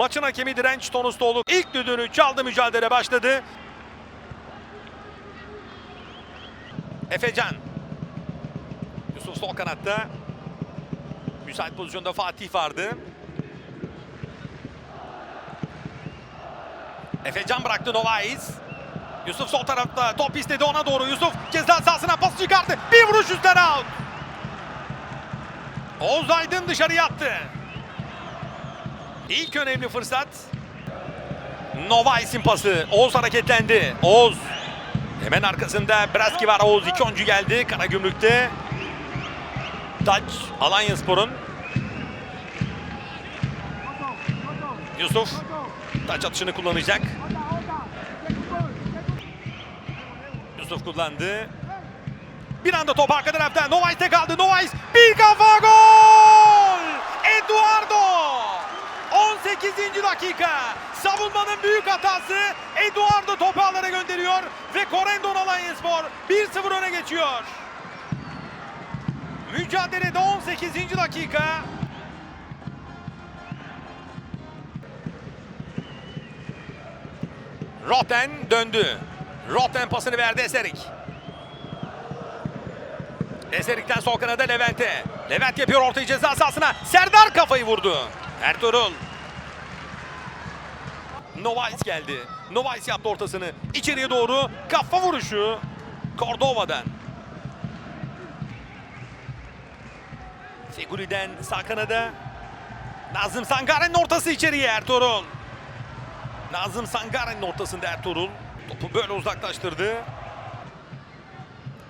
Maçın hakemi Direnç Tonustoğlu ilk düdüğünü çaldı mücadele başladı. Efecan. Yusuf sol kanatta. Müsait pozisyonda Fatih vardı. Efecan bıraktı Novais. Yusuf sol tarafta top istedi ona doğru. Yusuf ceza sahasına pas çıkardı. Bir vuruş üstten out. Oğuz Aydın dışarıya attı. İlk önemli fırsat. Novais'in pası. Oğuz hareketlendi. Oğuz. Hemen arkasında Braski var. Oğuz iki oyuncu geldi. Karagümrük'te. Taç Alanya Spor'un. Yusuf. Taç atışını kullanacak. Yusuf kullandı. Bir anda top arka tarafta. Novais'te kaldı. Novais bir kafa gol! Eduardo! 18. dakika. Savunmanın büyük hatası. Eduardo topu ağlara gönderiyor ve Corendon Alanyaspor 1-0 öne geçiyor. Mücadelede 18. dakika. Roten döndü. Roten pasını verdi Eserik. Eserik'ten sol kanada Levent'e. Levent yapıyor ortayı ceza sahasına. Serdar kafayı vurdu. Ertuğrul. Novais geldi. Novais yaptı ortasını. İçeriye doğru kafa vuruşu. Cordova'dan. Figuri'den sağ kanada. Nazım Sangare'nin ortası içeriye Ertuğrul. Nazım Sangare'nin ortasında Ertuğrul. Topu böyle uzaklaştırdı.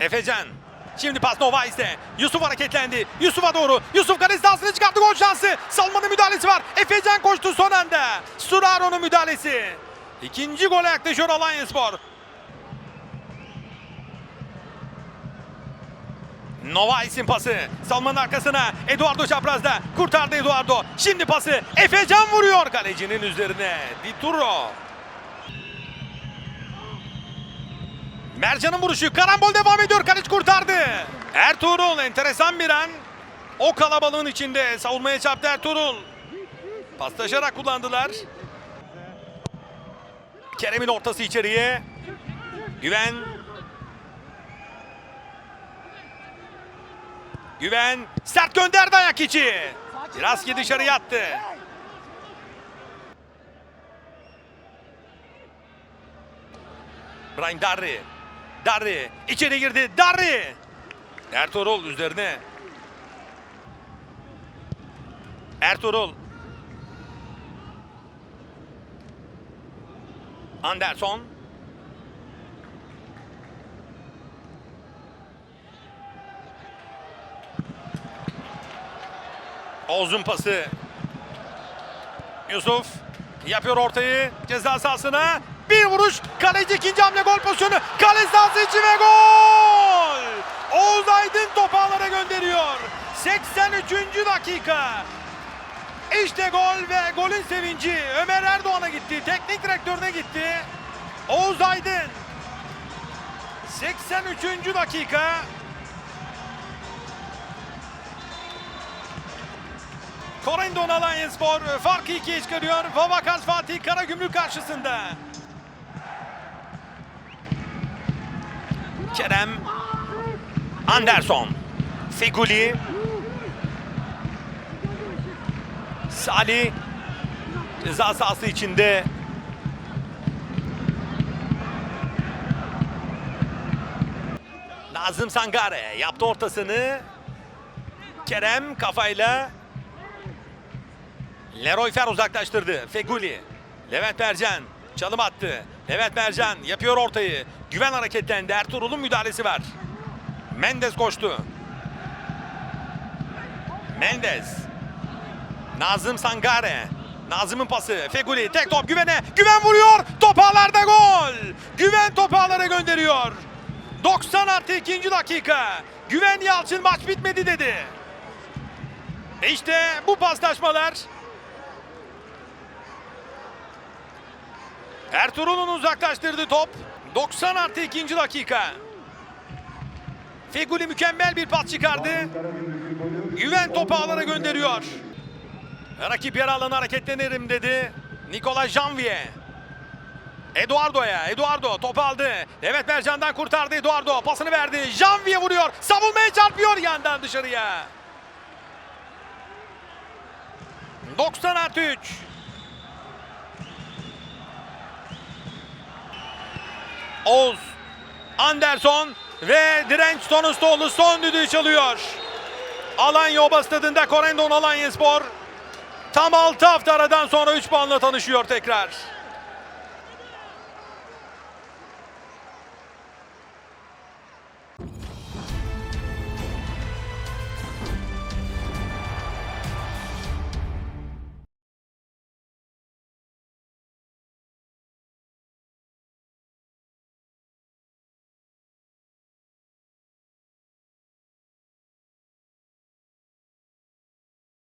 Efecan. Şimdi pas Novais'te. Yusuf hareketlendi. Yusuf'a doğru. Yusuf kalesi sahasına çıkarttı gol şansı. Salman'ın müdahalesi var. Efecan koştu son anda. Suraro'nun müdahalesi. İkinci gole yaklaşıyor Alanyaspor. Novais'in pası. Salman'ın arkasına. Eduardo çaprazda. Kurtardı Eduardo. Şimdi pası. Efecan vuruyor kalecinin üzerine. Dituro. Mercan'ın vuruşu. Karambol devam ediyor. Kaleci kurtardı. Ertuğrul enteresan bir an. O kalabalığın içinde savunmaya çarptı Ertuğrul. Paslaşarak kullandılar. Kerem'in ortası içeriye. Güven. Güven sert gönderdi ayak içi. Raski dışarıya attı. Brian Darry. Darry içeri girdi. Darry. Ertuğrul üzerine. Ertuğrul. Anderson. Oğuz'un pası. Yusuf yapıyor ortayı ceza sahasına. Bir vuruş. Kaleci ikinci hamle gol pozisyonu. Kale sahası içi ve gol! Oğuz Aydın topu ağlara gönderiyor. 83. dakika. İşte gol ve golün sevinci Ömer Erdoğan'a gitti. Teknik direktörüne gitti. Oğuz Aydın. 83. dakika. Korendon Alanyaspor farkı ikiye çıkarıyor. Vavakas Fatih Karagümrük karşısında. Kerem Anderson. Figuli. Salih. Ceza sahası içinde. Nazım Sangare yaptı ortasını. Kerem kafayla. Leroy Fer uzaklaştırdı. Feguli. Levent Mercan çalım attı. Levent Mercan yapıyor ortayı. Güven hareketlendi. Ertuğrul'un müdahalesi var. Mendes koştu. Mendes. Nazım Sangare. Nazım'ın pası. Feguli tek top Güven'e. Güven vuruyor. Top ağlarda gol. Güven topu ağlara gönderiyor. 90 artı 2. dakika. Güven Yalçın maç bitmedi dedi. İşte bu paslaşmalar Ertuğrul'un uzaklaştırdığı top. 90 artı 2. dakika. Feguli mükemmel bir pas çıkardı. Güven topu ağlara gönderiyor. Rakip yer alanı hareketlenirim dedi. Nikola Janvier. Eduardo'ya. Eduardo topu aldı. Evet Mercan'dan kurtardı Eduardo. Pasını verdi. Janvier vuruyor. Savunmaya çarpıyor yandan dışarıya. 90 artı 3. Oğuz, Anderson ve direnç Tonustoğlu son düdüğü çalıyor. Alanya Oba Stadında Korendon Alanya Spor tam 6 hafta aradan sonra 3 puanla tanışıyor tekrar.